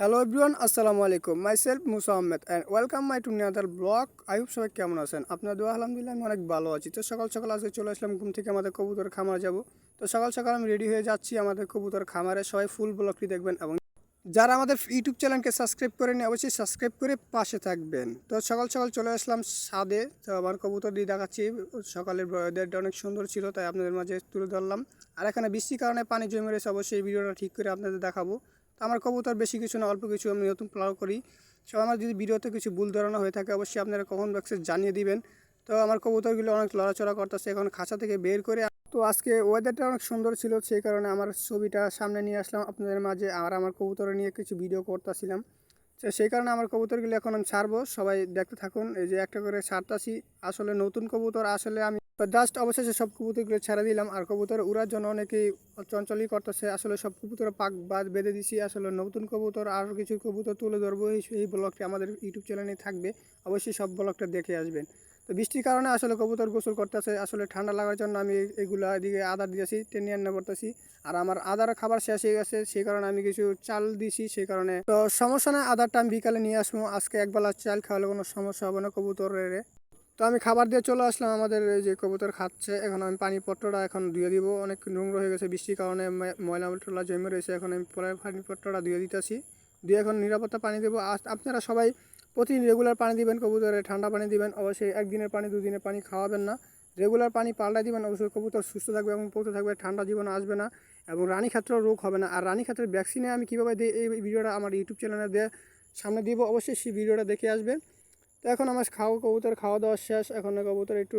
Hello everyone আসসালামু আলাইকুম myself Musa Ahmed and welcome my to নিয়াদার blog আইব সবাই কেমন আছেন? আপনার দোয়া, আলহামদুলিল্লাহ, আমি অনেক ভালো আছি। তো সকাল সকাল আজকে চলে আসলাম, ঘুম থেকে আমাদের কবুতর খামার যাব। তো সকাল সকাল আমি রেডি হয়ে যাচ্ছি আমাদের কবুতর খামারে। সবাই ফুল ব্লগটি দেখবেন এবং যারা আমাদের ইউটিউব চ্যানেলকে সাবস্ক্রাইব করেনি অবশ্যই সাবস্ক্রাইব করে পাশে থাকবেন। তো সকাল সকাল চলে আসলাম সাদে। তো আমার কবুতর দিয়ে দেখাচ্ছি, সকালের ওয়েদারটা অনেক সুন্দর ছিল, তাই আপনাদের মাঝে তুলে ধরলাম। আর এখানে বৃষ্টির কারণে পানি জমে রয়েছে, অবশ্যই এই ভিডিওটা ঠিক করে আপনাদের দেখাবো। তো আমার কবুতর বেশি কিছু না, অল্প কিছু আমি নতুন প্লাও করি। সো আমার যদি ভিডিওতে কিছু ভুল ধারণা হয়ে থাকে, অবশ্যই আপনারা কখন বক্সে জানিয়ে দিবেন। তো আমার কবুতরগুলো অনেক লড়াচড়া করতেছে এখন খাঁচা থেকে বের করে। তো আজকে ওয়েদারটা অনেক সুন্দর ছিল, সেই কারণে আমার ছবিটা সামনে নিয়ে আসলাম। আপনাদের মাঝে আর আমার কবুতর নিয়ে কিছু ভিডিও করতেছিলাম। তো সেই কারণে আমার কবুতরগুলো এখন আমি ছাড়বো। সবাই দেখতে থাকুন। এই যে একটা করে ছাড়তাছি আসলে নতুন কবুতর, আসলে আমি জাস্ট অবশেষে সব কবুতরগুলো ছেড়ে দিলাম। আর কবুতর উড়ার জন্য অনেকেই চঞ্চলই করতেছে। আসলে সব কবুতর পাক বাদ বেঁধে দিছি। আসলে নতুন কবুতর, আর কিছু কবুতর তুলে ধরবো। এই ব্লগটি আমাদের ইউটিউব চ্যানেলে থাকবে। অবশ্যই সব ব্লগটা দেখে আসবেন। তো বৃষ্টির কারণে আসলে কবুতর গোসল করতেছে। আসলে ঠান্ডা লাগার জন্য আমি এগুলা এদিকে আদার দিয়েছি টেনে রান্না করতেছি আর আমার আদার খাবার শেষ হয়ে গেছে, সেই কারণে আমি কিছু চাল দিয়েছি সেই কারণে। তো সমস্যা নয় আদারটা আমি বিকালে নিয়ে আসব। আজকে একবেলা চাল খাওয়ালে কোনো সমস্যা হবে না কবুতরের। তো আমি খাবার দিয়ে চলে আসলাম, আমাদের এই যে কবুতর খাচ্ছে। এখন আমি পানি পত্রটা এখন ধুয়ে দিব। অনেক নোংরা হয়ে গেছে বৃষ্টির কারণে ময়লা টলা জমে রয়েছে। এখন আমি পরে পানি পত্রটা ধুয়ে দিতেছি। দিয়ে এখন নিরাপত্তা পানি দেবো। আপনারা সবাই প্রতিদিন রেগুলার পানি দিবেন কবুতরে, ঠান্ডা পানি দিবেন, অবশ্যই একদিনের পানি, দুদিনের পানি খাওয়াবেন না। রেগুলার পানি পাল্টা দিবেন, অবশ্যই কবুতর সুস্থ থাকবে এবং পৌঁছে থাকবে, ঠান্ডা জীবন আসবে না এবং রানী ক্ষেত্রেও রোগ হবে না। আর রানী ক্ষেত্রের ভ্যাকসিনে আমি কীভাবে দিই এই ভিডিওটা আমার ইউটিউব চ্যানেলে দে সামনে দিব, অবশ্যই সেই ভিডিওটা দেখে আসবে তো এখন আমার খাওয়া কবুতর খাওয়া দাওয়া শেষ, এখন কবুতর একটু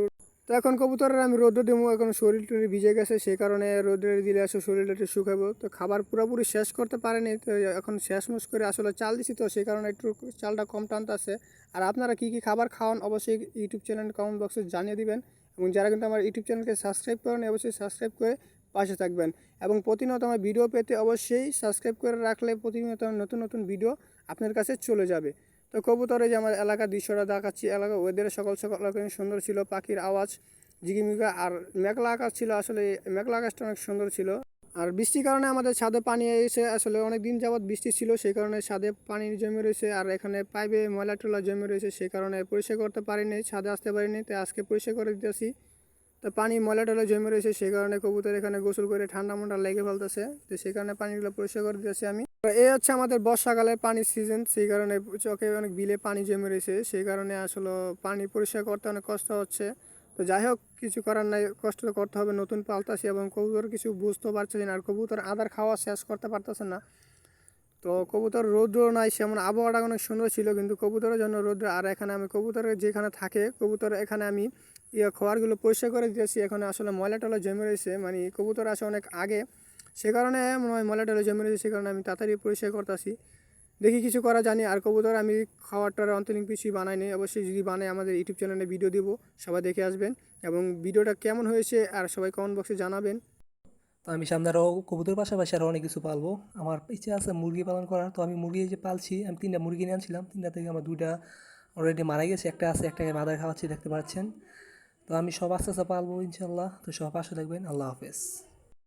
তো এখন কবুতরের আমি রোদ্র দেবো এখন শরীর টরীর ভিজে গেছে, সেই কারণে রোদ্রে দিলে আসলে শরীরটা একটু শুকাবো। তো খাবার পুরোপুরি শেষ করতে পারেনি, তো এখন শেষ মুস করে আসলে চাল দিছি তো, সেই কারণে একটু চালটা কম টানতেছে আর আপনারা কী কী খাবার খাওয়ান অবশ্যই ইউটিউব চ্যানেল কমেন্ট বক্সে জানিয়ে দিবেন এবং যারা কিন্তু আমার ইউটিউব চ্যানেলকে সাবস্ক্রাইব করেন অবশ্যই সাবস্ক্রাইব করে পাশে থাকবেন। এবং প্রতিনিয়ত আমার ভিডিও পেতে অবশ্যই সাবস্ক্রাইব করে রাখলে প্রতিনিয়ত নতুন নতুন ভিডিও আপনার কাছে চলে যাবে। তো কবুতরে যে আমার এলাকার দৃশ্যটা দেখাচ্ছি, এলাকা ওয়েদারে সকাল সকাল সুন্দর ছিল, পাখির আওয়াজ, ঝিকিমিকা, আর মেঘলা আকাশ ছিল, আসলে মেঘলা আকাশটা অনেক সুন্দর ছিল। আর বৃষ্টির কারণে আমাদের ছাদে পানি এসে, আসলে অনেক দিন যাবৎ বৃষ্টি ছিল, সেই কারণে ছাদে পানি জমে রয়েছে, আর এখানে পাইপে ময়লা টলা জমে রয়েছে, সেই কারণে পরিষ্কার করতে পারিনি, ছাদে আসতে পারিনি, তাই আজকে পরিষ্কার করে দিতেছি। পানি ময়লা টলা জমে রয়েছে, সেই কারণে কবুতর এখানে গোসল করে ঠান্ডা মান্ডা লেগে ফেলতেছে। তো সেই কারণে পানিগুলো পরিষ্কার করে দিতেছি আমি। এই হচ্ছে আমাদের বর্ষাকালের পানির সিজন সেই কারণে চোখে অনেক বিলে পানি জমে রয়েছে। সেই কারণে আসলে পানি পরিষ্কার করতে অনেক কষ্ট হচ্ছে। তো যাই হোক, কিছু করার নাই, কষ্ট করতে হবে, নতুন পালতাছি এবং কবুতর কিছু বুঝতে পারছে না, আর কবুতর আদার খাওয়া শেষ করতে পারতেছে না। তো কবুতর রৌদ্র নাই, সেমন আবহাওয়াটা অনেক সুন্দর ছিল, কিন্তু কবুতরের জন্য রৌদ্র, আর এখানে আমি কবুতরের যেখানে থাকে, কবুতর এখানে আমি ইয়ে খাবারগুলো পরিষ্কার করে দিয়েছি এখন আসলে ময়লা টলা জমে রয়েছে। মানে কবুতর আসে অনেক আগে। সে কারণে মনে হয় ময়লা টলা জমে রয়েছে, সে কারণে আমি তাড়াতাড়ি পরিষ্কার করতেছি। দেখি কিছু করা জানি। আর কবুতর আমি খাবারটার অন্তরিং কিছুই বানাই নি অবশ্যই যদি বানাই আমাদের ইউটিউব চ্যানেলে ভিডিও দিব, সবাই দেখে আসবেন। এবং ভিডিওটা কেমন হয়েছে আর সবাই কমেন্ট বক্সে জানাবেন। তো আমি সামনে আরও কবুতর পাশাপাশি আরও অনেক কিছু পালবো। আমার ইচ্ছে আছে মুরগি পালন করার। তো আমি মুরগি যে পালছি, আমি তিনটা মুরগি নিয়ে আনছিলাম। তিনটা থেকে আমার দুইটা অলরেডি মারা গেছে। একটা আছে একটাকে মাদার খাওয়াচ্ছি, দেখতে পাচ্ছেন। তো আমি সব আস্তে আস্তে পালবো ইনশাল্লাহ। তো সব পাশে থাকবেন আল্লাহ হাফেজ।